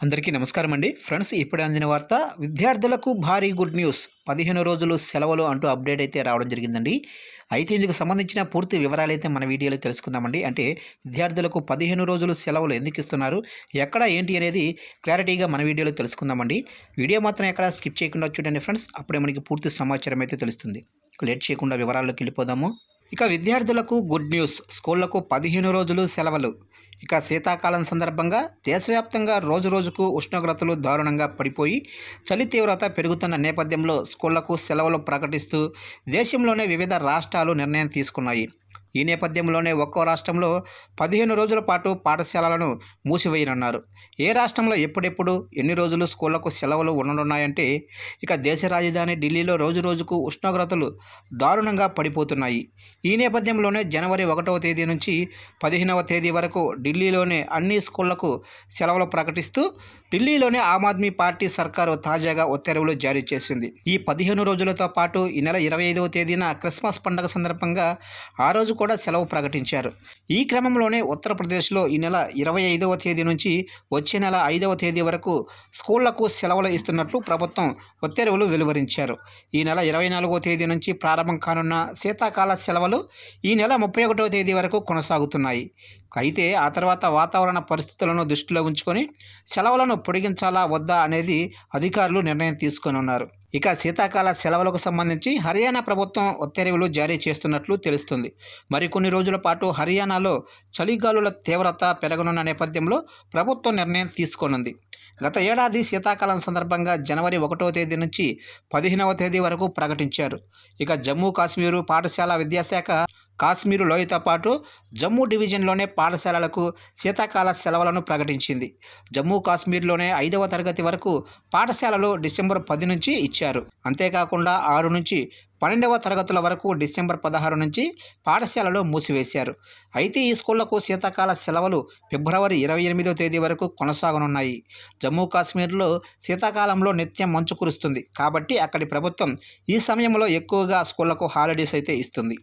అందరికీ నమస్కారం అండి. ఫ్రెండ్స్ ఇప్పుడే అందిన వార్త విద్యార్థులకు భారీ గుడ్ న్యూస్. పదిహేను రోజులు సెలవులు అంటూ అప్డేట్ అయితే రావడం జరిగిందండి. అయితే ఇందుకు సంబంధించిన పూర్తి వివరాలు అయితే మన వీడియోలో తెలుసుకుందామండి. అంటే విద్యార్థులకు పదిహేను రోజులు సెలవులు ఎందుకు ఇస్తున్నారు? ఎక్కడ ఏంటి అనేది క్లారిటీగా మన వీడియోలో తెలుసుకుందామండి. వీడియో మాత్రం ఎక్కడ స్కిప్ చేయకుండా చూడండి ఫ్రెండ్స్. అప్పుడే మనకి పూర్తి సమాచారం అయితే తెలుస్తుంది. లేట్ చేయకుండా వివరాల్లోకి వెళ్ళిపోదాము. ఇక విద్యార్థులకు గుడ్ న్యూస్. స్కూళ్ళకు పదిహేను రోజులు సెలవులు. ఇక శీతాకాలం సందర్భంగా దేశవ్యాప్తంగా రోజు రోజుకు ఉష్ణోగ్రతలు దారుణంగా పడిపోయి చలి తీవ్రత పెరుగుతున్న నేపథ్యంలో స్కూళ్ళకు సెలవులు ప్రకటిస్తూ దేశంలోనే వివిధ రాష్ట్రాలు నిర్ణయం తీసుకున్నాయి. ఈ నేపథ్యంలోనే ఒక్కో రాష్ట్రంలో పదిహేను రోజుల పాటు పాఠశాలలను మూసివేయనున్నారు. ఏ రాష్ట్రంలో ఎప్పుడెప్పుడు ఎన్ని రోజులు స్కూళ్ళకు సెలవులు ఉండనున్నాయంటే ఇక దేశ రాజధాని ఢిల్లీలో రోజు రోజుకు ఉష్ణోగ్రతలు దారుణంగా పడిపోతున్నాయి. ఈ నేపథ్యంలోనే జనవరి ఒకటవ తేదీ నుంచి పదిహేనవ తేదీ వరకు ఢిల్లీలోనే అన్ని స్కూళ్ళకు సెలవులు ప్రకటిస్తూ ఢిల్లీలోనే ఆమ్ ఆద్మీ పార్టీ సర్కారు తాజాగా ఉత్తర్వులు జారీ చేసింది. ఈ పదిహేను రోజులతో పాటు ఈ నెల ఇరవై ఐదవ తేదీన క్రిస్మస్ పండుగ సందర్భంగా ఆ రోజు కూడా కూడా సెలవు ప్రకటించారు. ఈ క్రమంలోనే ఉత్తరప్రదేశ్లో ఈ నెల ఇరవై ఐదవ తేదీ నుంచి వచ్చే నెల ఐదవ తేదీ వరకు స్కూళ్ళకు సెలవులు ఇస్తున్నట్లు ప్రభుత్వం ఉత్తర్వులు వెలువరించారు. ఈ నెల ఇరవై నాలుగవ తేదీ నుంచి ప్రారంభం కానున్న శీతాకాల సెలవులు ఈ నెల ముప్పై ఒకటవ తేదీ వరకు కొనసాగుతున్నాయి. అయితే ఆ తర్వాత వాతావరణ పరిస్థితులను దృష్టిలో ఉంచుకొని సెలవులను పొడిగించాలా వద్దా అనేది అధికారులు నిర్ణయం తీసుకొని ఉన్నారు. ఇక శీతాకాల సెలవులకు సంబంధించి హర్యానా ప్రభుత్వం ఉత్తర్వులు జారీ చేస్తున్నట్లు తెలుస్తుంది. మరికొన్ని రోజుల పాటు హర్యానాలో చలిగాలుల తీవ్రత పెరగనున్న నేపథ్యంలో ప్రభుత్వం నిర్ణయం తీసుకోనుంది. గత ఏడాది శీతాకాలం సందర్భంగా జనవరి ఒకటో తేదీ నుంచి పదిహేనవ తేదీ వరకు ప్రకటించారు. ఇక జమ్మూ కాశ్మీరు పాఠశాల విద్యాశాఖ కాశ్మీరు లోయతో పాటు జమ్మూ డివిజన్లోనే పాఠశాలలకు శీతాకాల సెలవులను ప్రకటించింది. జమ్మూ కాశ్మీర్లోనే ఐదవ తరగతి వరకు పాఠశాలలు డిసెంబర్ పది నుంచి ఇచ్చారు. అంతేకాకుండా ఆరు నుంచి పన్నెండవ తరగతుల వరకు డిసెంబర్ పదహారు నుంచి పాఠశాలలో మూసివేశారు. అయితే ఈ స్కూళ్ళకు శీతాకాల సెలవులు ఫిబ్రవరి ఇరవై ఎనిమిదో తేదీ వరకు కొనసాగనున్నాయి. జమ్మూ కాశ్మీర్లో శీతాకాలంలో నిత్యం మంచు కురుస్తుంది. కాబట్టి అక్కడి ప్రభుత్వం ఈ సమయంలో ఎక్కువగా స్కూళ్ళకు హాలిడేస్ అయితే ఇస్తుంది.